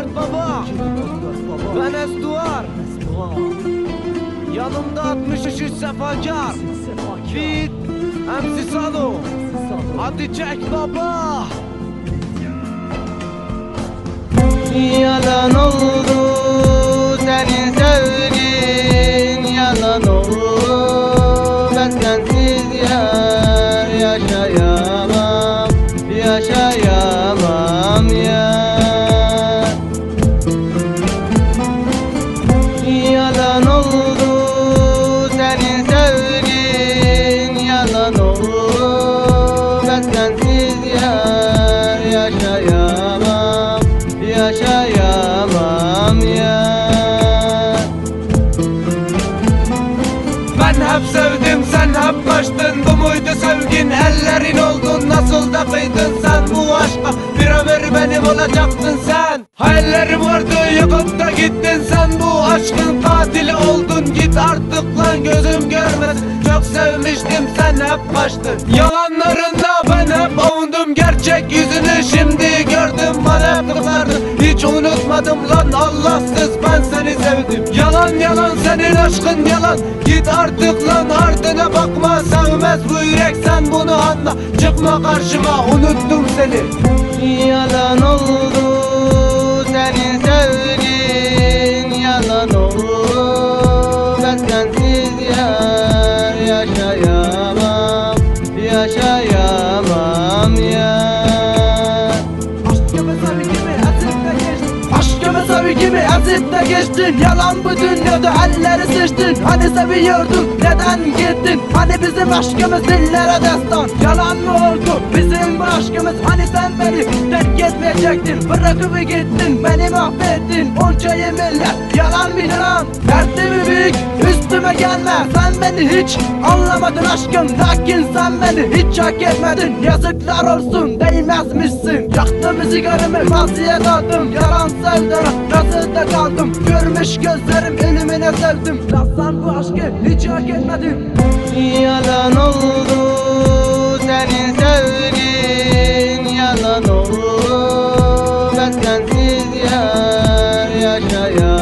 24 baba. Ben Esduar. Yanımda 63 sefakar. Fit. Emsi Sado. Hadi çek baba. Yalan oldu senin sevgin Yalan oldu ben sensiz yar Yaşayamam, sevgin Yalan oldu ben sensiz yar Yaşayamam, yaşayamam yar Ben hep sevdim sen hep kaçtın. Bu muydu sevgin? Ellerin oldun Nasıl da kıydın sen? Bu aşka Bir ömür benim olacaktın sen. Hayallerim vardı yıkıp da gittin sen. Bu aşkın katili oldun Git artık lan gözüm görmesin Çok sevmiştim sen hep kaçtın Yalanlarında ben hep avundum. Gerçek yüzünü şimdi gördüm. Bana kızardın Hiç unutmadım lan. Allahsız ben seni sevdim. Yalan yalan senin aşkın yalan. Git artık lan ardına bakma. Sevmez bu yürek sen bunu anla. Çıkma karşıma unuttum seni gibi gibi ezip de geçtin. Yalan bu dünyada elleri seçtin. Hani seviyordun neden gittin? Hani bizim aşkımız dillere destan. Yalan mı oldu? Bizim aşkımız. Hani sen beni terk etmeyecektin. Bırakıp gittin onca yeminler Yalan mı yalan dertli büyük üstüme gelme. Sen beni hiç anlamadın aşkım. Lakin sen beni hiç hak etmedin. Yazıklar olsun değmezmişsin. Yaktım sigaramı maziye daldım Yalan sevdana nasıl da kaldım. Görmüş gözlerim elimine sevdim. Rastlan bu aşkı hiç hak etmedim Yalan oldu senin sevgin. Yalan oldu. Ben sensiz yalan yeah.